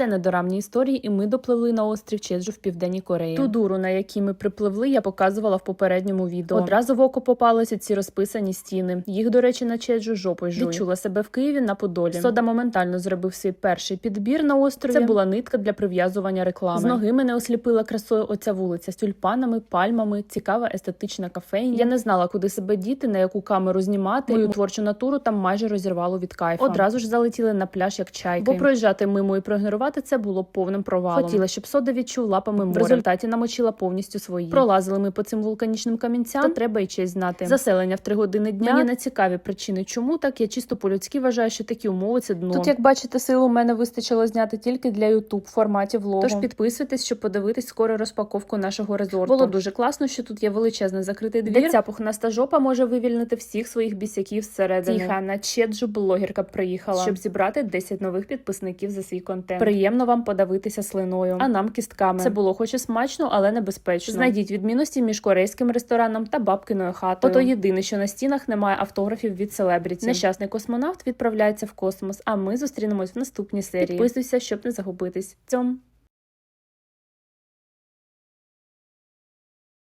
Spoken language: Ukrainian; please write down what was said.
Це недорамні історії, і ми допливли на острів Чеджу в південній Кореї. Ту дуру, на якій ми припливли, я показувала в попередньому відео. Одразу в око попалися ці розписані стіни. Їх, до речі, на Чеджу жопою жуй. Відчула себе в Києві на Подолі. Сода моментально зробив свій перший підбір на острові. Це була нитка для прив'язування реклами. З ноги мене осліпила красою оця вулиця з тюльпанами, пальмами, цікава естетична кафейня. Я не знала, куди себе діти, на яку камеру знімати. Мою творчу натуру там майже розірвало від кайфу. Одразу ж залетіли на пляж як чайки. Бо проїжджати мимо і проігнорувати це було повним провалом. Хотіла, щоб сода відчув лапами море. В результаті намочила повністю свої. Пролазили ми по цим вулканічним камінцям. То треба і честь знати. Заселення в три години дня. Мені не цікаві причини, чому так. Я чисто по-людськи вважаю, що такі умови це дно. Тут, як бачите, сил у мене вистачило зняти тільки для YouTube в форматі влогу. Тож підписуйтесь, щоб подивитись скоро розпаковку нашого резорту. Було дуже класно, що тут є величезний закритий двір. Де ця пухнаста жопа може вивільнити всіх своїх бісяків зсередини. Тіха на Чеджу блогерка приїхала, щоб зібрати 10 нових підписників за свій контент. Приємно вам подавитися слиною, а нам кістками. Це було хоч і смачно, але небезпечно. Знайдіть відмінності між корейським рестораном та бабкиною хатою. Ото єдине, що на стінах немає автографів від селебріті. Нещасний космонавт відправляється в космос. А ми зустрінемось в наступній серії. Підписуйся, щоб не загубитись. Цьом.